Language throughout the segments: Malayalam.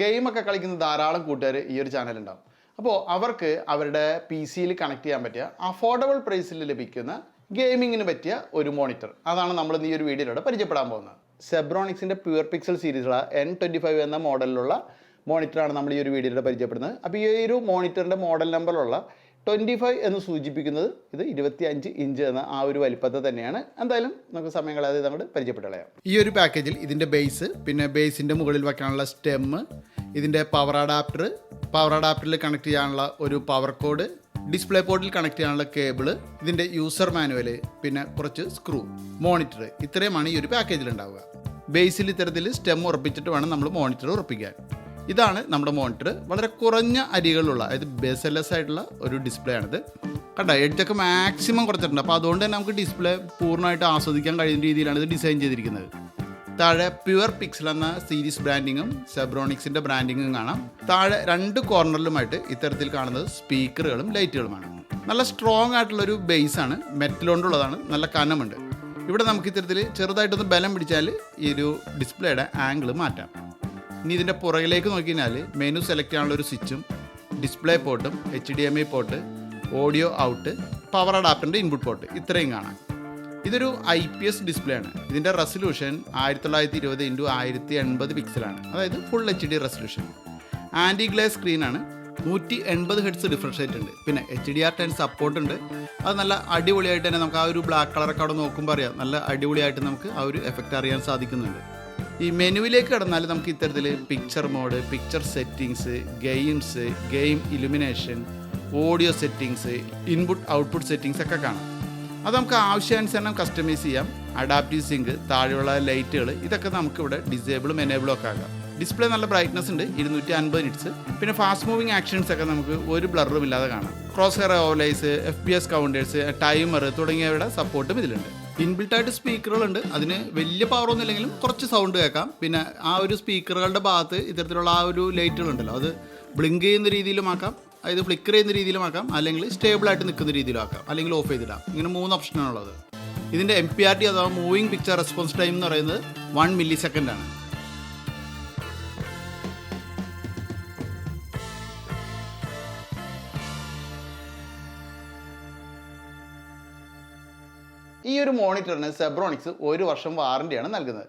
ഗെയിമൊക്കെ കളിക്കുന്ന ധാരാളം കൂട്ടുകാർ ഈ ഒരു ചാനലുണ്ടാവും അപ്പോൾ അവർക്ക് അവരുടെ പി സിയിൽ കണക്ട് ചെയ്യാൻ പറ്റിയ അഫോർഡബിൾ പ്രൈസിൽ ലഭിക്കുന്ന ഗെയിമിങ്ങിന് പറ്റിയ ഒരു മോണിറ്റർ അതാണ് നമ്മൾ ഈ ഒരു വീഡിയോയിലൂടെ പരിചയപ്പെടാൻ പോകുന്നത്. സെബ്രോണിക്സിന്റെ പ്യുവർ പിക്സൽ സീരീസുള്ള എൻ ട്വന്റി ഫൈവ് എന്ന മോഡലിലുള്ള മോണിറ്ററാണ് നമ്മൾ ഈ ഒരു വീഡിയോയിലൂടെ പരിചയപ്പെടുന്നത്. അപ്പോൾ ഈ ഒരു മോണിറ്ററിന്റെ മോഡൽ നമ്പറിലുള്ള ട്വന്റി ഫൈവ് എന്ന് സൂചിപ്പിക്കുന്നത് ഇത് ഇരുപത്തി അഞ്ച് ഇഞ്ച് എന്ന ആ ഒരു വലിപ്പത്തെ തന്നെയാണ്. എന്തായാലും നമുക്ക് സമയം കളയാതെ നമ്മുടെ പരിചയപ്പെട്ടളയാം ഈ ഒരു പാക്കേജിൽ ഇതിന്റെ ബേസ് പിന്നെ ബേസിന്റെ മുകളിൽ വെക്കാനുള്ള സ്റ്റെമ്മ് ഇതിന്റെ പവർ അഡാപ്റ്റർ പവർ അഡാപ്റ്ററിൽ കണക്ട് ചെയ്യാനുള്ള ഒരു പവർ കോഡ് ഡിസ്പ്ലേ പോർട്ടിൽ കണക്ട് ചെയ്യാനുള്ള കേബിൾ ഇതിന്റെ യൂസർ മാനുവൽ പിന്നെ കുറച്ച് സ്ക്രൂ മോണിറ്റർ ഇത്രയുമാണ് ഈ ഒരു പാക്കേജിൽ ഉണ്ടാവുക. ബേസിൽ ഇത്തരത്തിൽ സ്റ്റെം ഉറപ്പിച്ചിട്ട് വേണം നമ്മൾ മോണിറ്റർ ഉറപ്പിക്കാൻ. ഇതാണ് നമ്മുടെ മോണിറ്റർ വളരെ കുറഞ്ഞ അരികളുള്ള അതായത് ബേസ്ലെസ് ആയിട്ടുള്ള ഒരു ഡിസ്പ്ലേ ആണിത്. കണ്ടോ? എഡ്ജൊക്കെ മാക്സിമം കുറച്ചിട്ടുണ്ട്. അപ്പോൾ അതുകൊണ്ട് തന്നെ നമുക്ക് ഡിസ്പ്ലേ പൂർണമായിട്ട് ആസ്വദിക്കാൻ കഴിയുന്ന രീതിയിലാണ് ഇത് ഡിസൈൻ ചെയ്തിരിക്കുന്നത്. താഴെ പ്യുവർ പിക്സൽ എന്ന സീരീസ് ബ്രാൻഡിങ്ങും സെബ്രോണിക്സിന്റെ ബ്രാൻഡിങ്ങും കാണാം. താഴെ രണ്ട് കോർണറിലുമായിട്ട് ഇത്തരത്തിൽ കാണുന്നത് സ്പീക്കറുകളും ലൈറ്റുകളുമാണ് നല്ല സ്ട്രോങ് ആയിട്ടുള്ളൊരു ബേസാണ് ആണ്. മെറ്റൽ കൊണ്ടുള്ളതാണ്. നല്ല കനമുണ്ട്. ഇവിടെ നമുക്ക് ഇത്തരത്തിൽ ചെറുതായിട്ടൊന്ന് ബലം പിടിച്ചാൽ ഈ ഒരു ഡിസ്പ്ലേയുടെ ആംഗിൾ മാറ്റാം. ഇനി ഇതിന്റെ പുറകിലേക്ക് നോക്കി കഴിഞ്ഞാൽ മെനു സെലക്ട് ചെയ്യാനുള്ള ഒരു സ്വിച്ചും display പോർട്ടും H D M I port audio out power അഡാപ്റ്ററിന്റെ input port ഇത്രയും കാണാം. ഇതൊരു ഐ പി എസ് ഡിസ്പ്ലേ ആണ്. ഇതിന്റെ റെസൊല്യൂഷൻ ആയിരത്തി തൊള്ളായിരത്തി ഇരുപത് ഇന്റു ആയിരത്തി എൺപത് പിക്സലാണ് അതായത് full H D resolution anti glare സ്ക്രീനാണ് നൂറ്റി എൺപത് ഹെഡ്സ് ഡിഫറൻസ് റേറ്റ് ഉണ്ട്. പിന്നെ H D R ten support ഉണ്ട്. അത് നല്ല അടിപൊളിയായിട്ട് തന്നെ നമുക്ക് ആ ഒരു ബ്ലാക്ക് കളറൊക്കെ അവിടെ നോക്കുമ്പോൾ അറിയാം. നല്ല അടിപൊളിയായിട്ട് നമുക്ക് ആ ഒരു എഫക്റ്റ് അറിയാൻ സാധിക്കുന്നുണ്ട്. ഈ മെനുവിലേക്ക് കടന്നാൽ നമുക്ക് ഇത്തരത്തിൽ picture mode picture settings games game illumination audio settings input output settings ഒക്കെ കാണാം. അത് നമുക്ക് ആവശ്യാനുസരണം കസ്റ്റമൈസ് ചെയ്യാം. അഡാപ്റ്റീവ് സിങ്ക് താഴെയുള്ള ലൈറ്റുകൾ ഇതൊക്കെ നമുക്ക് ഇവിടെ ഡിസേബിളും എനേബിളും ഒക്കെ ആകാം ഡിസ്പ്ലേ നല്ല ബ്രൈറ്റ്നസ് ഉണ്ട് ഇരുന്നൂറ്റി അൻപത് നിറ്റ്സ് പിന്നെ ഫാസ്റ്റ് മൂവിങ് ആക്ഷൻസ് ഒക്കെ നമുക്ക് ഒരു ബ്ലറും ഇല്ലാതെ കാണാം. Cross hair overlays F P S counters timer തുടങ്ങിയവയുടെ സപ്പോർട്ടും ഇതിലുണ്ട്. ഇൻബിൽട്ട് ആയിട്ട് സ്പീക്കറുകളുണ്ട്. അതിന് വലിയ പവർ ഒന്നും ഇല്ലെങ്കിലും കുറച്ച് സൗണ്ട് കേൾക്കാം. പിന്നെ ആ ഒരു സ്പീക്കറുകളുടെ ഭാഗത്ത് ഇത്തരത്തിലുള്ള ആ ഒരു ലൈറ്റുകളുണ്ടല്ലോ അത് ബ്ലിങ്ക് ചെയ്യുന്ന രീതിയിലും ആക്കാം. അതായത് ഫ്ലിക്കർ ചെയ്യുന്ന രീതിയിലും ആക്കാം. അല്ലെങ്കിൽ സ്റ്റേബിൾ ആയിട്ട് നിൽക്കുന്ന രീതിയിലും ആക്കാം. അല്ലെങ്കിൽ ഓഫ് ചെയ്തിടാം. ഇങ്ങനെ മൂന്ന് ഓപ്ഷനാണുള്ളത് ഇതിന്റെ എം പി ആർ ടി അഥവാ മൂവിങ് പിക്ചർ റെസ്പോൺസ് ടൈം എന്ന് പറയുന്നത് വൺ മില്ലി സെക്കൻഡ് ഈ ഒരു മോണിറ്ററിന് സെബ്രോണിക്സ് ഒരു വർഷം വാറണ്ടിയാണ് നൽകുന്നത്.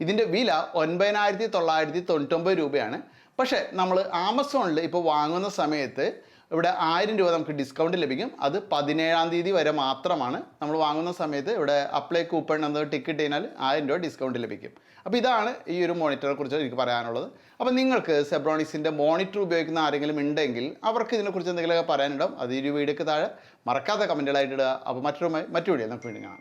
ഇതിന്റെ വില ഒൻപതിനായിരത്തി തൊള്ളായിരത്തി തൊണ്ണൂറ്റൊമ്പത് രൂപയാണ്. പക്ഷേ നമ്മൾ ആമസോണിൽ ഇപ്പോൾ വാങ്ങുന്ന സമയത്ത് ഇവിടെ ആയിരം രൂപ നമുക്ക് ഡിസ്കൗണ്ട് ലഭിക്കും. അത് പതിനേഴാം തീയതി വരെ മാത്രമാണ് നമ്മൾ വാങ്ങുന്ന സമയത്ത് ഇവിടെ അപ്ലൈ കൂപ്പൺ എന്നത് ടിക്കറ്റ് കഴിഞ്ഞാൽ ആയിരം രൂപ ഡിസ്കൗണ്ട് ലഭിക്കും. അപ്പോൾ ഇതാണ് ഈ ഒരു മോണിറ്ററെ കുറിച്ച് എനിക്ക് പറയാനുള്ളത്. അപ്പോൾ നിങ്ങൾക്ക് സെബ്രോണിക്സിന്റെ മോണിറ്റർ ഉപയോഗിക്കുന്ന ആരെങ്കിലും ഉണ്ടെങ്കിൽ അവർക്ക് ഇതിനെക്കുറിച്ച് എന്തെങ്കിലുമൊക്കെ പറയാനുണ്ടാവും. അത് ഈ വീഡിയോക്ക് താഴെ മറക്കാത്ത കമന്റുകളായിട്ട് ഇടുക. അപ്പോൾ മറ്റൊരു മറ്റു വീഡിയോ നമുക്ക് വീണ്ടും കാണാം.